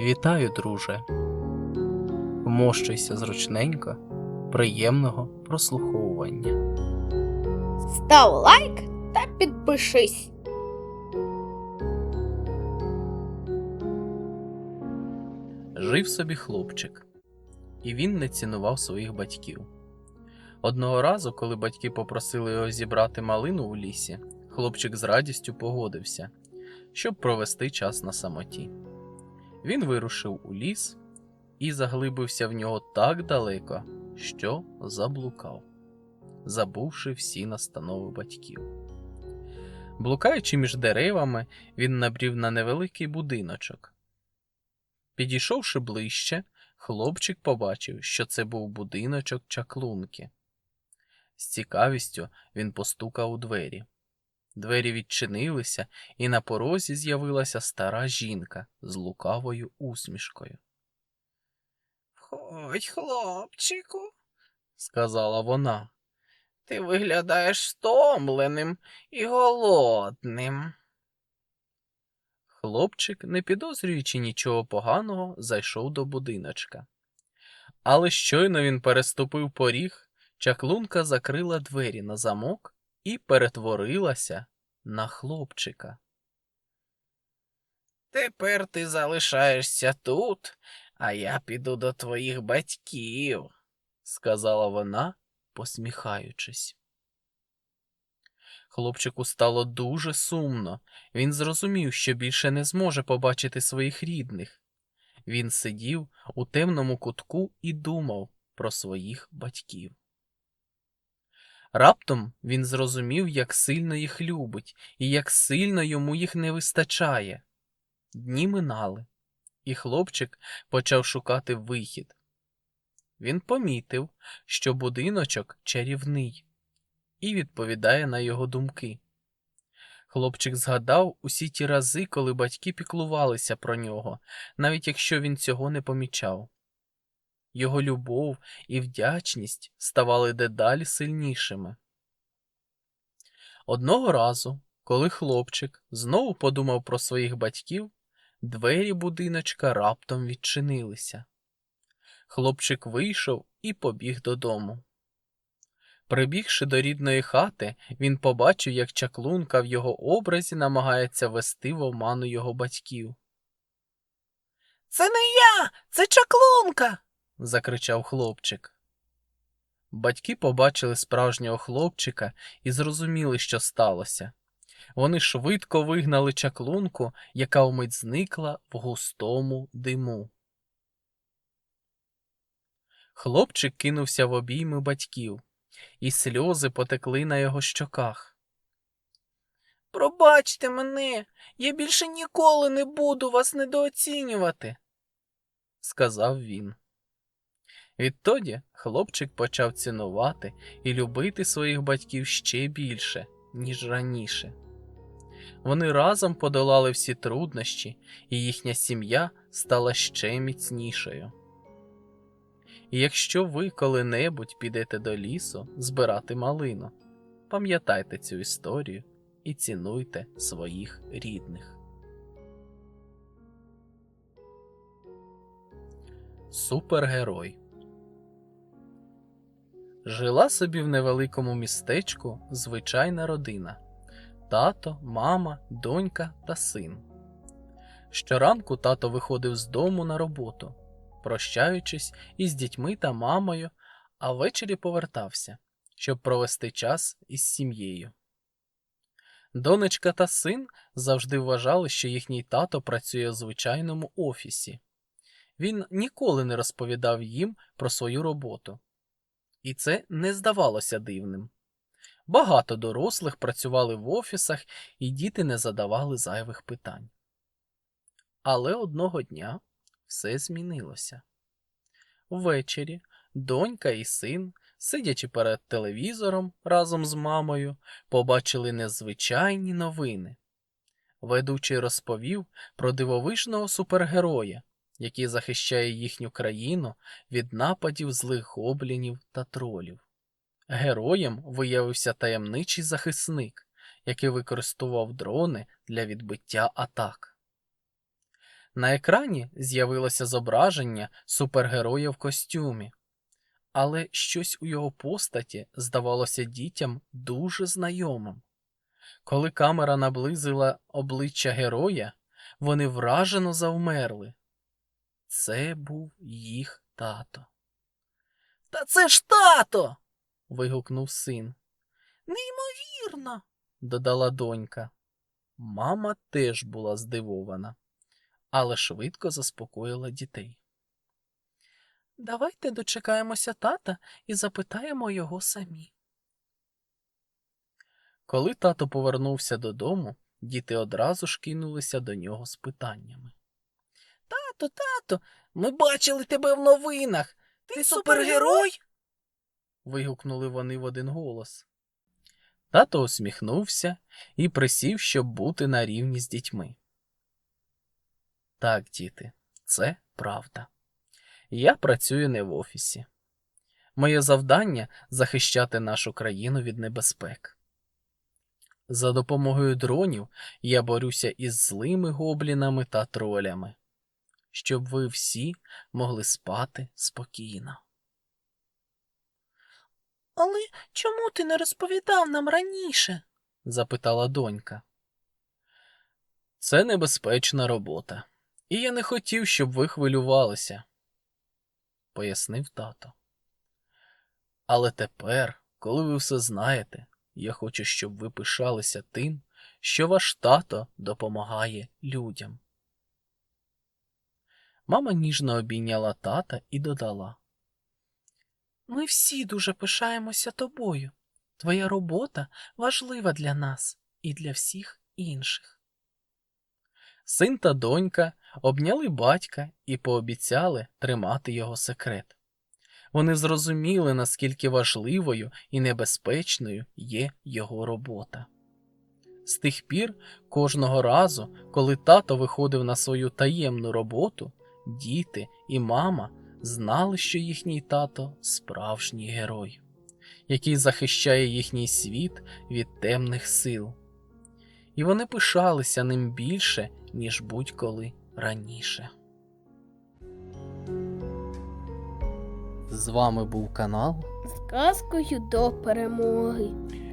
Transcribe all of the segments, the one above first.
Вітаю, друже. Вмощуйся зручненько, приємного прослуховування. Став лайк та підпишись. Жив собі хлопчик, і він не цінував своїх батьків. Одного разу, коли батьки попросили його зібрати малину у лісі, хлопчик з радістю погодився, щоб провести час на самоті. Він вирушив у ліс і заглибився в нього так далеко, що заблукав, забувши всі настанови батьків. Блукаючи між деревами, він набрів на невеликий будиночок. Підійшовши ближче, хлопчик побачив, що це був будиночок чаклунки. З цікавістю він постукав у двері. Двері відчинилися, і на порозі з'явилася стара жінка з лукавою усмішкою. Входь, хлопчику, сказала вона. Ти виглядаєш стомленим і голодним. Хлопчик, не підозрюючи нічого поганого, зайшов до будиночка. Але щойно він переступив поріг, чаклунка закрила двері на замок і перетворилася на хлопчика. Тепер ти залишаєшся тут, а я піду до твоїх батьків, сказала вона, посміхаючись. Хлопчику стало дуже сумно. Він зрозумів, що більше не зможе побачити своїх рідних. Він сидів у темному кутку і думав про своїх батьків. Раптом він зрозумів, як сильно їх любить і як сильно йому їх не вистачає. Дні минали, і хлопчик почав шукати вихід. Він помітив, що будиночок чарівний і відповідає на його думки. Хлопчик згадав усі ті рази, коли батьки піклувалися про нього, навіть якщо він цього не помічав. Його любов і вдячність ставали дедалі сильнішими. Одного разу, коли хлопчик знову подумав про своїх батьків, двері будиночка раптом відчинилися. Хлопчик вийшов і побіг додому. Прибігши до рідної хати, він побачив, як чаклунка в його образі намагається вести в оману його батьків. Це не я, це чаклунка. Закричав хлопчик. Батьки побачили справжнього хлопчика і зрозуміли, що сталося. Вони швидко вигнали чаклунку, яка вмить зникла в густому диму. Хлопчик кинувся в обійми батьків і сльози потекли на його щоках. Пробачте мене, я більше ніколи не буду вас недооцінювати, сказав він. Відтоді хлопчик почав цінувати і любити своїх батьків ще більше, ніж раніше. Вони разом подолали всі труднощі, і їхня сім'я стала ще міцнішою. І якщо ви коли-небудь підете до лісу збирати малину, пам'ятайте цю історію і цінуйте своїх рідних. Супергерой Жила собі в невеликому містечку звичайна родина тато, мама, донька та син. Щоранку тато виходив з дому на роботу прощаючись із дітьми та мамою, а ввечері повертався, щоб провести час із сім'єю. Донечка та син завжди вважали, що їхній тато працює в звичайному офісі. Він ніколи не розповідав їм про свою роботу. І це не здавалося дивним. Багато дорослих працювали в офісах, і діти не задавали зайвих питань. Але одного дня все змінилося. Ввечері донька і син, сидячи перед телевізором разом з мамою, побачили незвичайні новини. Ведучий розповів про дивовижного супергероя, який захищає їхню країну від нападів злих гоблінів та тролів. Героєм виявився таємничий захисник, який використовував дрони для відбиття атак. На екрані з'явилося зображення супергероя в костюмі, але щось у його постаті здавалося дітям дуже знайомим. Коли камера наблизила обличчя героя, вони вражено завмерли. Це був їх тато. Та це ж тато. вигукнув син. Неймовірно, додала донька. Мама теж була здивована, але швидко заспокоїла дітей. Давайте дочекаємося тата і запитаємо його самі. Коли тато повернувся додому, діти одразу ж кинулися до нього з питаннями. Тато, тато, ми бачили тебе в новинах. Ти, супергерой? вигукнули вони в один голос. Тато усміхнувся і присів, щоб бути на рівні з дітьми. Так, діти, це правда. Я працюю не в офісі. Моє завдання захищати нашу країну від небезпек. За допомогою дронів я борюся із злими гоблінами та тролями, щоб ви всі могли спати спокійно. Але чому ти не розповідав нам раніше? запитала донька. Це небезпечна робота, і я не хотів, щоб ви хвилювалися, пояснив тато. Але тепер, коли ви все знаєте, я хочу, щоб ви пишалися тим, що ваш тато допомагає людям. Мама ніжно обійняла тата і додала. Ми всі дуже пишаємося тобою. Твоя робота важлива для нас і для всіх інших. Син та донька обняли батька і пообіцяли тримати його секрет. Вони зрозуміли, наскільки важливою і небезпечною є його робота. З тих пір, кожного разу, коли тато виходив на свою таємну роботу, діти і мама знали, що їхній тато справжній герой, який захищає їхній світ від темних сил. І вони пишалися ним більше, ніж будь-коли раніше. З вами був канал. З казкою до перемоги.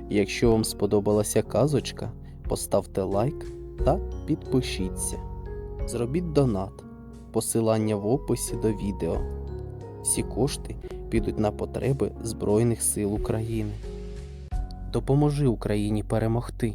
Якщо вам сподобалася казочка, поставте лайк та підпишіться. Зробіть донат. Посилання в описі до відео. Всі кошти підуть на потреби Збройних сил України. Допоможи Україні перемогти.